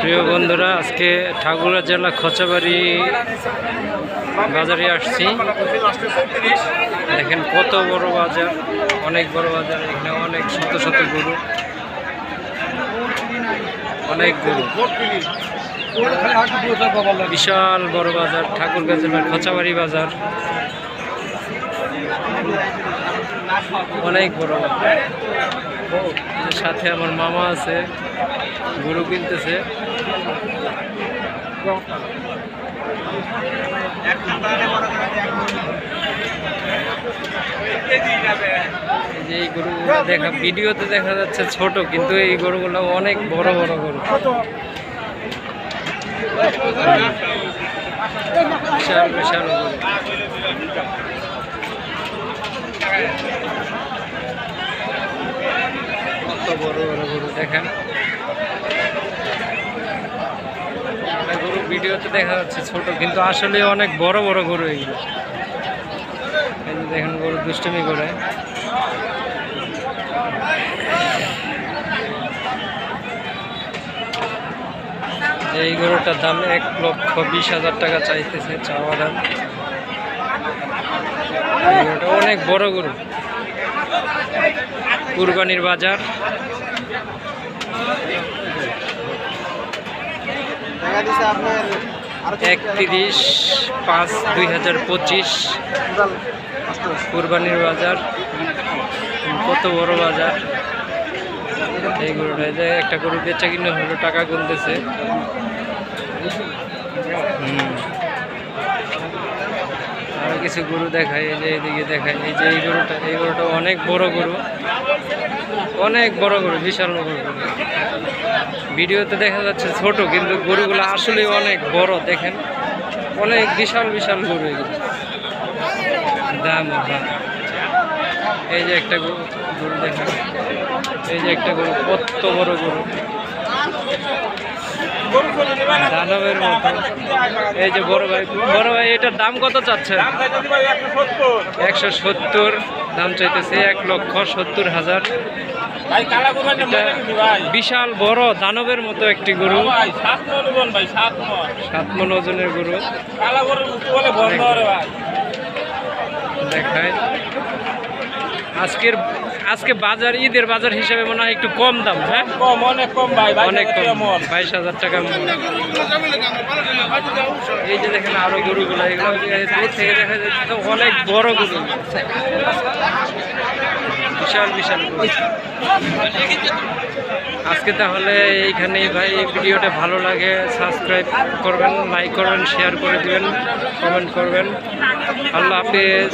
প্রিয় বন্ধুরা, আজকে ঠাকুরা জেলা খচাবাড়ি বাজারে আসছি। দেখেন কত বড় বাজার, অনেক বড় বাজার, এখানে অনেক শত শত গরু, অনেক গরু। বিশাল বড় বাজার, ঠাকুরগাঁ জেলার খচাবাড়ি বাজার। অনেক বড় বাজার। সাথে আমার মামা আছে। গরু কিনতেছে। যে দেখা যাচ্ছে ছোট, কিন্তু এই গরুগুলো অনেক বড় বড় গরু। বিশাল বিশাল গরু। কত বড় বড় গরু, দেখেন একটা গরু ভিডিওতে দেখা যাচ্ছে ছোট, কিন্তু আসলে অনেক বড় বড় গরু যে দেখেন গরু দুষ্টুমি করে। এই গরুটার দাম এক লক্ষ বিশ হাজার টাকা চাইতেছে চাওয়া দাম। অনেক বড় গরু। কুরবানির বাজার দেখা দিছে আপনার আরও একত্রিশ পাঁচ দুই হাজার পঁচিশ। কুরবানির বাজার কত বড় বাজার? এই গরুটা যে একটা গরু বেচা কিনে হলো টাকা গুনতেছে। হুম। আরও কিছু গরু দেখায় এই যে এইদিকে দেখায় এই যে এই গরুটা এই গরুটা অনেক বড় গরু, অনেক বড় গরু, বিশাল বড় গরু। ভিডিওতে দেখা যাচ্ছে ছোট, কিন্তু গরুগুলো আসলে অনেক বড়, দেখেন। অনেক বিশাল বিশাল গরু এগুলো। দাম এই যে একটা গরু গরু দেখেন এই যে একটা গরু, কত বড় গরু। দানবের মতো। এই যে বড় ভাই। বড় ভাই, এটার দাম কত চাচ্ছেন? একশো সত্তর, দাম চাইতেছে এক লক্ষ সত্তর হাজার। বিশাল বড় দানবের মতো একটি গরু। সাত মন ওজনের গরু। দেখায় আজকের আজকে বাজার ঈদের বাজার হিসাবে মনে হয় একটু কম দাম হ্যাঁ? কম অনেক কম ভাই অনেক কম। বাইশ হাজার টাকা এই যে দেখেন আরও গরুগুলো এগুলো দূর থেকে দেখা যাচ্ছে তো অনেক বড় গরু। বিশাল বিশাল আজকে তাহলে এইখানেই ভাই এই ভিডিওটা ভালো লাগে সাবস্ক্রাইব করবেন লাইক করবেন শেয়ার করে দিবেন কমেন্ট করবেন। আল্লাহ হাফিজ।